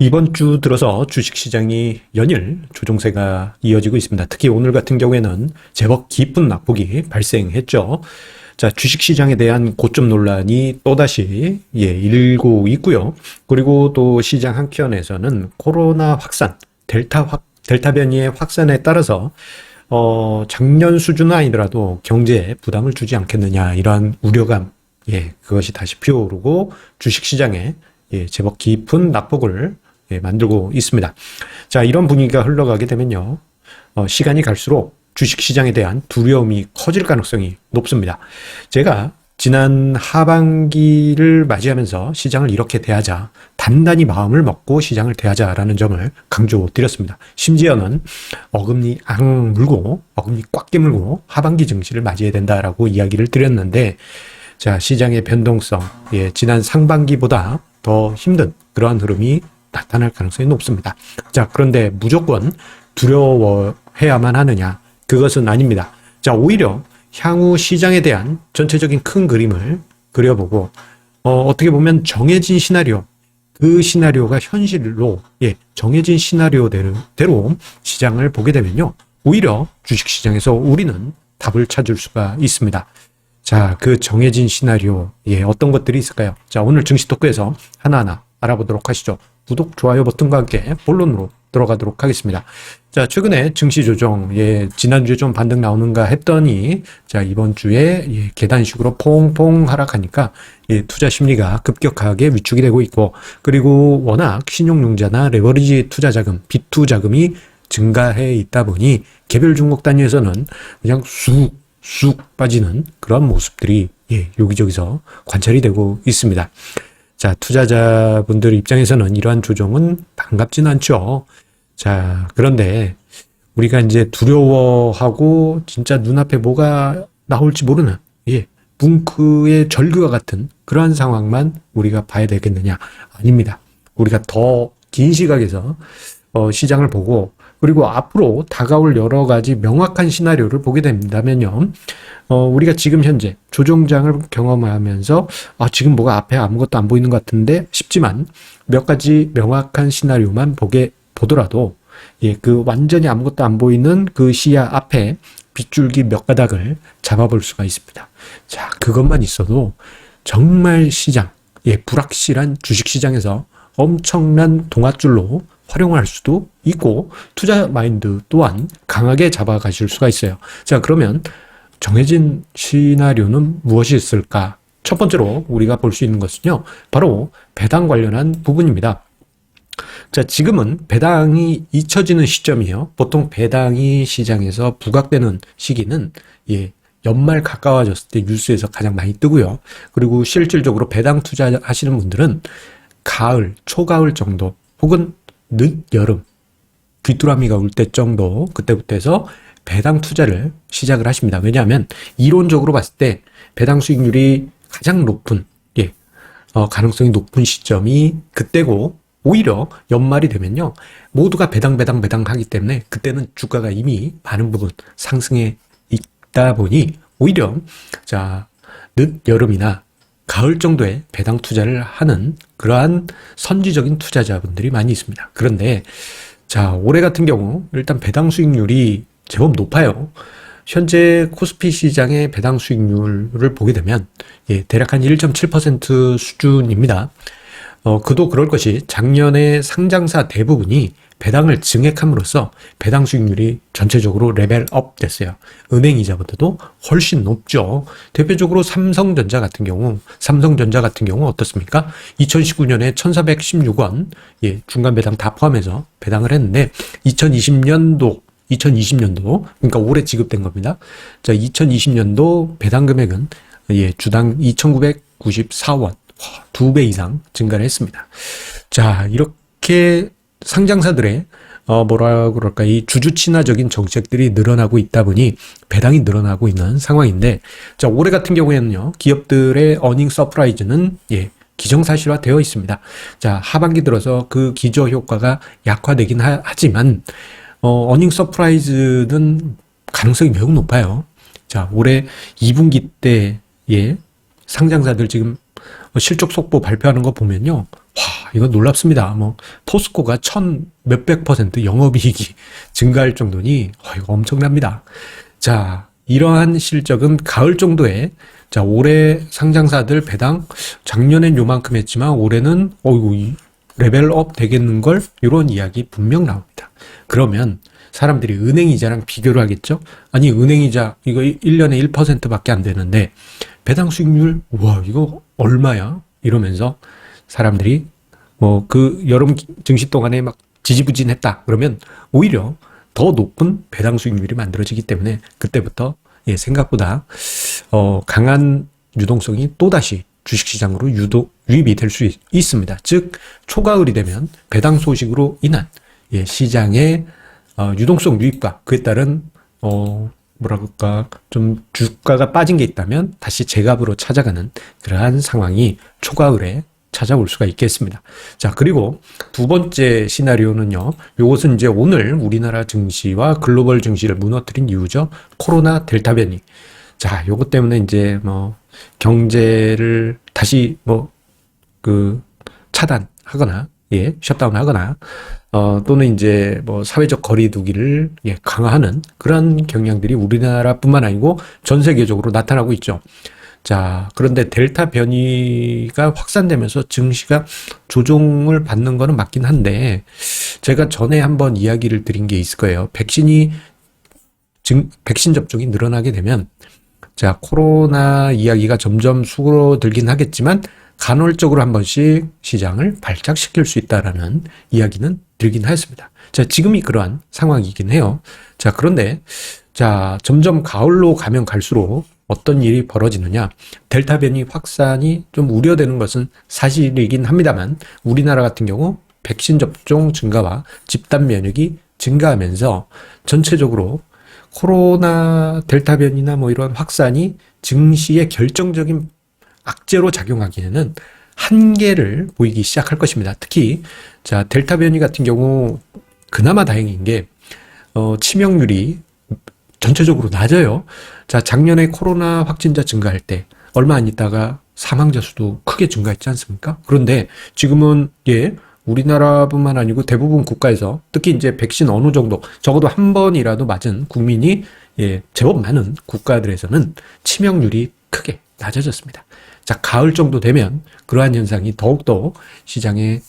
이번 주 들어서 주식시장이 연일 조정세가 이어지고 있습니다. 특히 오늘 같은 경우에는 제법 깊은 낙폭이 발생했죠. 자, 주식시장에 대한 고점 논란이 또다시, 예, 일고 있고요. 그리고 또 시장 한켠에서는 코로나 확산, 델타 확, 델타 변이의 확산에 따라서, 어, 작년 수준은 아니더라도 경제에 부담을 주지 않겠느냐, 이러한 우려감, 예, 그것이 다시 피어오르고 주식시장에 예, 제법 깊은 낙폭을 예, 만들고 있습니다. 자, 이런 분위기가 흘러가게 되면요. 어, 시간이 갈수록 주식 시장에 대한 두려움이 커질 가능성이 높습니다. 제가 지난 하반기를 맞이하면서 시장을 이렇게 대하자, 단단히 마음을 먹고 시장을 대하자라는 점을 강조드렸습니다. 심지어는 어금니 앙 물고, 어금니 꽉 깨물고 하반기 증시를 맞이해야 된다라고 이야기를 드렸는데, 자, 시장의 변동성, 예, 지난 상반기보다 더 힘든 그러한 흐름이 나타날 가능성이 높습니다. 자, 그런데 무조건 두려워해야만 하느냐? 그것은 아닙니다. 자, 오히려 향후 시장에 대한 전체적인 큰 그림을 그려보고, 어, 어떻게 보면 정해진 시나리오, 그 시나리오가 현실로, 예, 정해진 시나리오대로 대로 시장을 보게 되면요. 오히려 주식시장에서 우리는 답을 찾을 수가 있습니다. 자, 그 정해진 시나리오, 예, 어떤 것들이 있을까요? 자, 오늘 증시 토크에서 하나하나 알아보도록 하시죠. 구독, 좋아요 버튼과 함께 본론으로 들어가도록 하겠습니다. 자, 최근에 증시 조정, 예, 지난주에 좀 반등 나오는가 했더니, 자, 이번 주에, 예, 계단식으로 퐁퐁 하락하니까, 예, 투자 심리가 급격하게 위축이 되고 있고, 그리고 워낙 신용융자나 레버리지 투자 자금, 비투 자금이 증가해 있다 보니, 개별 종목 단위에서는 그냥 쑥, 쑥 빠지는 그런 모습들이, 예, 여기저기서 관찰이 되고 있습니다. 자, 투자자분들 입장에서는 이러한 조정은 반갑진 않죠. 자, 그런데 우리가 이제 두려워하고 진짜 눈앞에 뭐가 나올지 모르는, 예, 뭉크의 절규와 같은 그러한 상황만 우리가 봐야 되겠느냐? 아닙니다. 우리가 더 긴 시각에서 어, 시장을 보고 그리고 앞으로 다가올 여러 가지 명확한 시나리오를 보게 된다면요. 어, 우리가 지금 현재 조정장을 경험하면서 아, 지금 뭐가 앞에 아무것도 안 보이는 것 같은데 싶지만 몇 가지 명확한 시나리오만 보게 보더라도 예, 그 완전히 아무것도 안 보이는 그 시야 앞에 빗줄기 몇 가닥을 잡아볼 수가 있습니다. 자, 그것만 있어도 정말 시장, 예, 불확실한 주식 시장에서 엄청난 동아줄로 활용할 수도 있고 투자 마인드 또한 강하게 잡아가실 수가 있어요. 자, 그러면 정해진 시나리오는 무엇이 있을까? 첫 번째로 우리가 볼 수 있는 것은요, 바로 배당 관련한 부분입니다. 자, 지금은 배당이 잊혀지는 시점이에요. 보통 배당이 시장에서 부각되는 시기는, 예, 연말 가까워졌을 때 뉴스에서 가장 많이 뜨고요. 그리고 실질적으로 배당 투자하시는 분들은 가을, 초가을 정도, 혹은 늦여름, 귀뚜라미가 울 때 정도, 그때부터 해서 배당 투자를 시작을 하십니다. 왜냐하면 이론적으로 봤을 때 배당 수익률이 가장 높은 예, 어, 가능성이 높은 시점이 그때고 오히려 연말이 되면요 모두가 배당 배당 배당 하기 때문에 그때는 주가가 이미 많은 부분 상승해 있다 보니 오히려 자 늦여름이나 가을 정도에 배당 투자를 하는 그러한 선지적인 투자자분들이 많이 있습니다. 그런데 자 올해 같은 경우 일단 배당 수익률이 제법 높아요. 현재 코스피 시장의 배당 수익률을 보게 되면 예, 대략 한 1.7% 수준입니다. 어, 그도 그럴 것이 작년에 상장사 대부분이 배당을 증액함으로써 배당 수익률이 전체적으로 레벨업 됐어요. 은행 이자보다도 훨씬 높죠. 대표적으로 삼성전자 같은 경우, 삼성전자 같은 경우 어떻습니까? 2019년에 1416원, 예, 중간 배당 다 포함해서 배당을 했는데, 2020년도 2020년도, 그러니까 올해 지급된 겁니다. 자, 2020년도 배당 금액은 예, 주당 2,994원, 두 배 이상 증가를 했습니다. 자, 이렇게 상장사들의 어 뭐라 그럴까 이 주주 친화적인 정책들이 늘어나고 있다 보니 배당이 늘어나고 있는 상황인데 자 올해 같은 경우에는요 기업들의 어닝 서프라이즈는 예 기정사실화 되어 있습니다. 자 하반기 들어서 그 기저 효과가 약화되긴 하, 지만 어, 어닝 서프라이즈는 가능성이 매우 높아요. 자 올해 2분기 때에 상장사들 지금 어, 실적 속보 발표하는 거 보면요. 와, 이거 놀랍습니다. 뭐, 포스코가 천 몇백 퍼센트 영업이익이 증가할 정도니, 어, 이거 엄청납니다. 자, 이러한 실적은 가을 정도에, 자, 올해 상장사들 배당 작년엔 요만큼 했지만 올해는, 어이구, 이 레벨업 되겠는 걸, 이런 이야기 분명 나옵니다. 그러면 사람들이 은행 이자랑 비교를 하겠죠? 아니, 은행 이자 이거 1년에 1%밖에 안 되는데, 배당 수익률, 와, 이거 얼마야? 이러면서 사람들이 뭐 그 여름 증시 동안에 막 지지부진했다. 그러면 오히려 더 높은 배당 수익률이 만들어지기 때문에 그때부터 예, 생각보다 어, 강한 유동성이 또다시 주식시장으로 유도, 유입이 될 수 있습니다. 즉, 초가을이 되면 배당 소식으로 인한 예, 시장의 어, 유동성 유입과 그에 따른 어, 뭐라 그럴까 좀 주가가 빠진 게 있다면 다시 제값으로 찾아가는 그러한 상황이 초가을에 찾아올 수가 있겠습니다. 자, 그리고 두 번째 시나리오는요. 요것은 이제 오늘 우리나라 증시와 글로벌 증시를 무너뜨린 이유죠. 코로나 델타 변이. 자, 요것 때문에 이제 뭐 경제를 다시 뭐 그 차단하거나 예, 셧다운 하거나 어, 또는 이제 뭐 사회적 거리두기를 예, 강화하는 그런 경향들이 우리나라뿐만 아니고 전 세계적으로 나타나고 있죠. 자, 그런데 델타 변이가 확산되면서 증시가 조종을 받는 거는 맞긴 한데 제가 전에 한번 이야기를 드린 게 있을 거예요. 백신이 증, 백신 접종이 늘어나게 되면 자, 코로나 이야기가 점점 수그러들긴 하겠지만 간헐적으로 한 번씩 시장을 발작시킬 수 있다라는 이야기는 들긴 하였습니다. 자, 지금이 그러한 상황이긴 해요. 자, 그런데 자, 점점 가을로 가면 갈수록 어떤 일이 벌어지느냐. 델타 변이 확산이 좀 우려되는 것은 사실이긴 합니다만 우리나라 같은 경우 백신 접종 증가와 집단 면역이 증가하면서 전체적으로 코로나 델타 변이나 뭐 이런 확산이 증시에 결정적인 악재로 작용하기에는 한계를 보이기 시작할 것입니다. 특히 자 델타 변이 같은 경우 그나마 다행인 게 어, 치명률이 전체적으로 낮아요. 자 작년에 코로나 확진자 증가할 때 얼마 안 있다가 사망자 수도 크게 증가했지 않습니까? 그런데 지금은 예 우리나라뿐만 아니고 대부분 국가에서 특히 이제 백신 어느 정도 적어도 한 번이라도 맞은 국민이 예 제법 많은 국가들에서는 치명률이 크게 낮아졌습니다. 자, 가을 정도 되면 그러한 현상이 더욱더 시장에,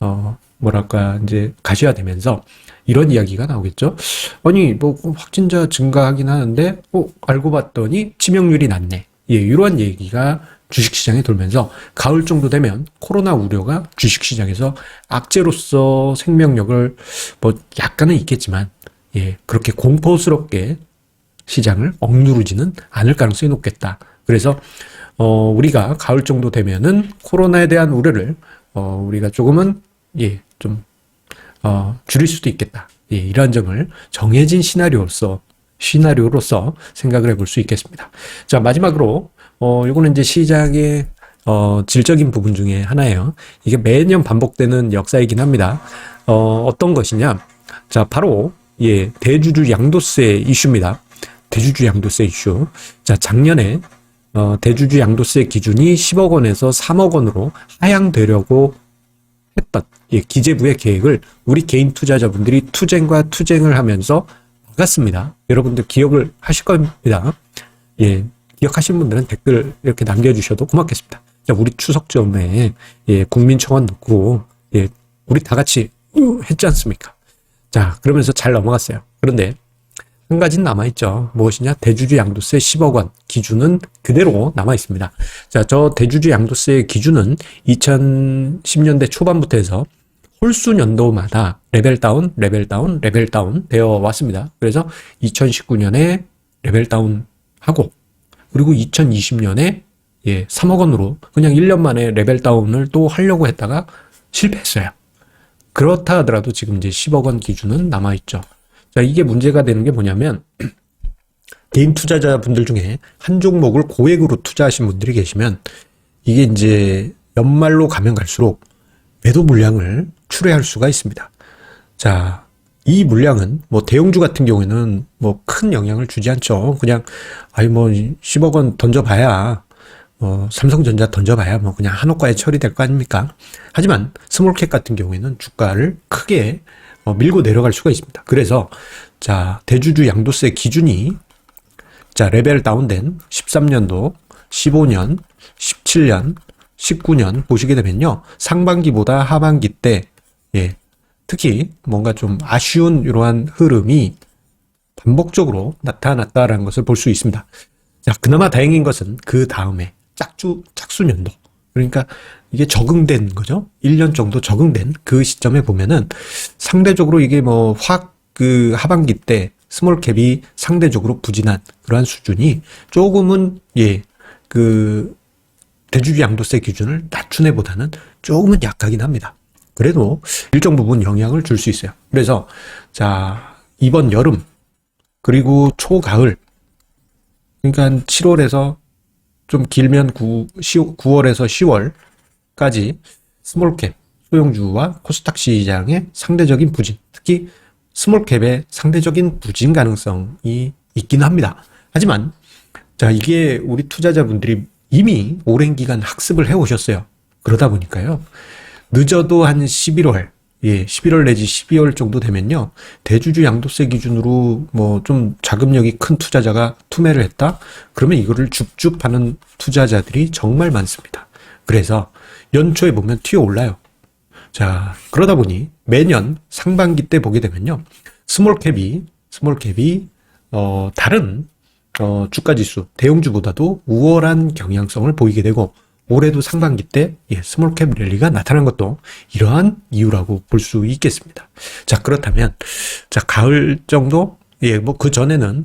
어, 뭐랄까, 이제 가시화되면서 이런 이야기가 나오겠죠. 아니, 뭐, 확진자 증가하긴 하는데, 어, 알고 봤더니 치명률이 낮네. 예, 이러한 얘기가 주식시장에 돌면서 가을 정도 되면 코로나 우려가 주식시장에서 악재로서 생명력을 뭐 약간은 있겠지만, 예, 그렇게 공포스럽게 시장을 억누르지는 않을 가능성이 높겠다. 그래서 어, 우리가 가을 정도 되면은 코로나에 대한 우려를 어, 우리가 조금은 예, 좀 어, 줄일 수도 있겠다. 예, 이러한 점을 정해진 시나리오로서 시나리오로서 생각을 해볼 수 있겠습니다. 자, 마지막으로 어, 요거는 이제 시장의 어, 질적인 부분 중에 하나예요. 이게 매년 반복되는 역사이긴 합니다. 어, 어떤 것이냐? 자, 바로 예, 대주주 양도세 이슈입니다. 대주주 양도세 이슈. 자, 작년에 어, 대주주 양도세 기준이 10억 원에서 3억 원으로 하향되려고 했던 예, 기재부의 계획을 우리 개인 투자자분들이 투쟁과 투쟁을 하면서 막았습니다. 여러분들 기억을 하실 겁니다. 예, 기억하신 분들은 댓글 이렇게 남겨주셔도 고맙겠습니다. 자, 우리 추석 전에 예, 국민청원 넣고 예, 우리 다 같이 했지 않습니까? 자, 그러면서 잘 넘어갔어요. 그런데 한 가지는 남아있죠. 무엇이냐? 대주주 양도세 10억 원 기준은 그대로 남아있습니다. 자, 저 대주주 양도세 기준은 2010년대 초반부터 해서 홀수 연도마다 레벨 다운, 레벨 다운, 레벨 다운 되어 왔습니다. 그래서 2019년에 레벨 다운 하고, 그리고 2020년에 예, 3억 원으로 그냥 1년 만에 레벨 다운을 또 하려고 했다가 실패했어요. 그렇다 하더라도 지금 이제 10억 원 기준은 남아있죠. 자, 이게 문제가 되는 게 뭐냐면, 개인 투자자분들 중에 한 종목을 고액으로 투자하신 분들이 계시면, 이게 이제 연말로 가면 갈수록 매도 물량을 출회할 수가 있습니다. 자, 이 물량은 뭐 대형주 같은 경우에는 뭐 큰 영향을 주지 않죠. 그냥, 아니 뭐 10억 원 던져봐야, 어, 삼성전자 던져봐야 뭐 그냥 한옥가에 처리될 거 아닙니까? 하지만 스몰캡 같은 경우에는 주가를 크게 어, 밀고 내려갈 수가 있습니다. 그래서 자 대주주 양도세 기준이 자 레벨 다운된 13년도, 15년, 17년, 19년 보시게 되면요 상반기보다 하반기 때 예, 특히 뭔가 좀 아쉬운 이러한 흐름이 반복적으로 나타났다라는 것을 볼 수 있습니다. 자, 그나마 다행인 것은 그 다음에 짝주, 짝수년도. 그러니까 이게 적응된 거죠. 1년 정도 적응된 그 시점에 보면은 상대적으로 이게 뭐 확 그 하반기 때 스몰 캡이 상대적으로 부진한 그러한 수준이 조금은 예, 그 대주주 양도세 기준을 낮춘 애보다는 조금은 약하긴 합니다. 그래도 일정 부분 영향을 줄 수 있어요. 그래서 자, 이번 여름 그리고 초가을 그러니까 7월에서 좀 길면 9, 9월에서 10월까지 스몰캡 소형주와 코스닥 시장의 상대적인 부진, 특히 스몰캡의 상대적인 부진 가능성이 있긴 합니다. 하지만 자 이게 우리 투자자분들이 이미 오랜 기간 학습을 해 오셨어요. 그러다 보니까요. 늦어도 한 11월, 예, 11월 내지 12월 정도 되면요. 대주주 양도세 기준으로 뭐 좀 자금력이 큰 투자자가 투매를 했다? 그러면 이거를 줍줍 하는 투자자들이 정말 많습니다. 그래서 연초에 보면 튀어 올라요. 자, 그러다 보니 매년 상반기 때 보게 되면요. 스몰캡이, 스몰캡이, 어, 다른, 어, 주가 지수, 대형주보다도 우월한 경향성을 보이게 되고, 올해도 상반기 때, 예, 스몰캡 랠리가 나타난 것도 이러한 이유라고 볼 수 있겠습니다. 자, 그렇다면, 자, 가을 정도? 예, 뭐, 그 전에는,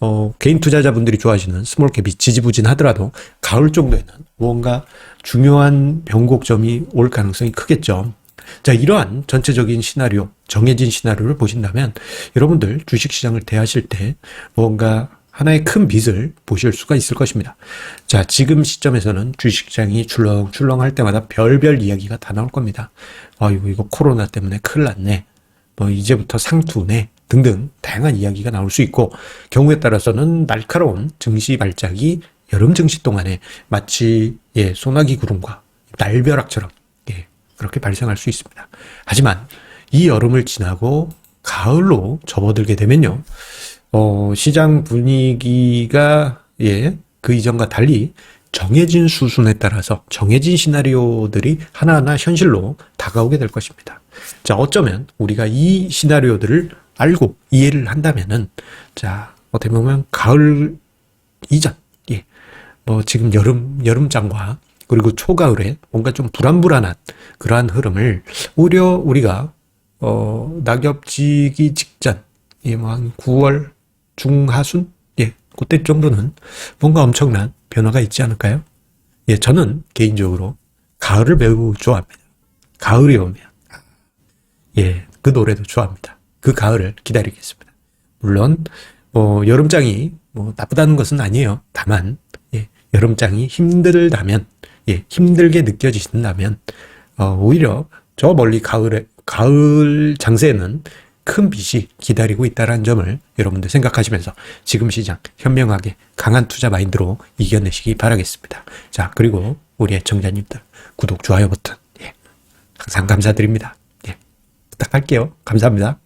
어, 개인 투자자분들이 좋아하시는 스몰캡이 지지부진하더라도, 가을 정도에는 무언가 중요한 변곡점이 올 가능성이 크겠죠. 자, 이러한 전체적인 시나리오, 정해진 시나리오를 보신다면 여러분들 주식시장을 대하실 때 뭔가 하나의 큰 빚을 보실 수가 있을 것입니다. 자, 지금 시점에서는 주식시장이 출렁출렁 할 때마다 별별 이야기가 다 나올 겁니다. 아이고, 이거 코로나 때문에 큰일 났네. 뭐, 이제부터 상투네. 등등 다양한 이야기가 나올 수 있고, 경우에 따라서는 날카로운 증시 발작이 여름 증시 동안에 마치, 예, 소나기 구름과 날벼락처럼 그렇게 발생할 수 있습니다. 하지만 이 여름을 지나고 가을로 접어들게 되면요. 어, 시장 분위기가 예, 그 이전과 달리 정해진 수순에 따라서 정해진 시나리오들이 하나하나 현실로 다가오게 될 것입니다. 자, 어쩌면 우리가 이 시나리오들을 알고 이해를 한다면은 자, 어떻게 보면 가을 이전, 예, 뭐 지금 여름 여름장과 그리고 초가을에 뭔가 좀 불안불안한 그러한 흐름을 오히려 우리가 어 낙엽 지기 직전 예 뭐한 9월 중하순 예 그때 정도는 뭔가 엄청난 변화가 있지 않을까요? 예 저는 개인적으로 가을을 매우 좋아합니다. 가을이 오면 예 그 노래도 좋아합니다. 그 가을을 기다리겠습니다. 물론 뭐 여름장이 뭐 나쁘다는 것은 아니에요. 다만 예 여름장이 힘들다면 예, 힘들게 느껴지신다면 어, 오히려 저 멀리 가을에 가을 장세에는 큰 빚이 기다리고 있다는 점을 여러분들 생각하시면서 지금 시장 현명하게 강한 투자 마인드로 이겨내시기 바라겠습니다. 자 그리고 우리 애청자님들 구독 좋아요 버튼 예, 항상 감사드립니다. 예, 부탁할게요. 감사합니다.